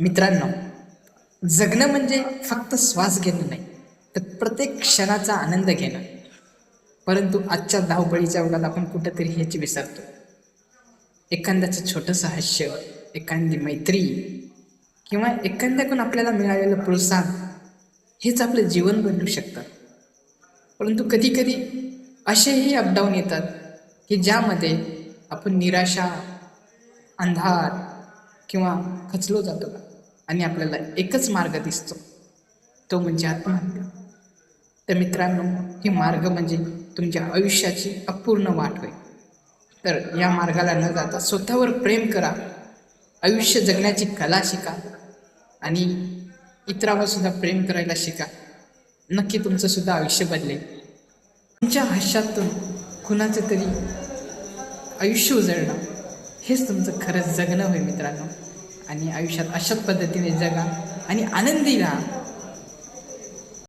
मित्रांनो जगणं म्हणजे फक्त श्वास घेणं नाही तर प्रत्येक क्षणाचा आनंद घेणं. परंतु आजच्या धावपळीच्या वेळात आपण कुठंतरी ह्याची विसरतो. एखाद्याचं छोटंसं हास्य एखादी मैत्री किंवा एखाद्याकडून आपल्याला मिळालेलं प्रोत्साहन हेच आपलं जीवन बदलू शकतं. परंतु कधीकधी असेही अपडाऊन येतात की ज्यामध्ये आपण निराशा अंधार किंवा खचलो जातो. आणि आपल्याला एकच मार्ग दिसतो. तो म्हणजे आत्महत्या. तर मित्रांनो हे मार्ग म्हणजे तुमच्या आयुष्याची अपूर्ण वाट होय. तर या मार्गाला न जाता स्वतःवर प्रेम करा. आयुष्य जगण्याची कला शिका. आणि इतरावर सुद्धा प्रेम करायला शिका. नक्की तुमचं सुद्धा आयुष्य बदलेल. तुमच्या हास्यातून कुणाचं तरी आयुष्य उजळणं हेच तुमचं खरंच जगणं होय मित्रांनो. आणि आयुष्यात अशाच पद्धतीने जगा आणि आनंदी राहा.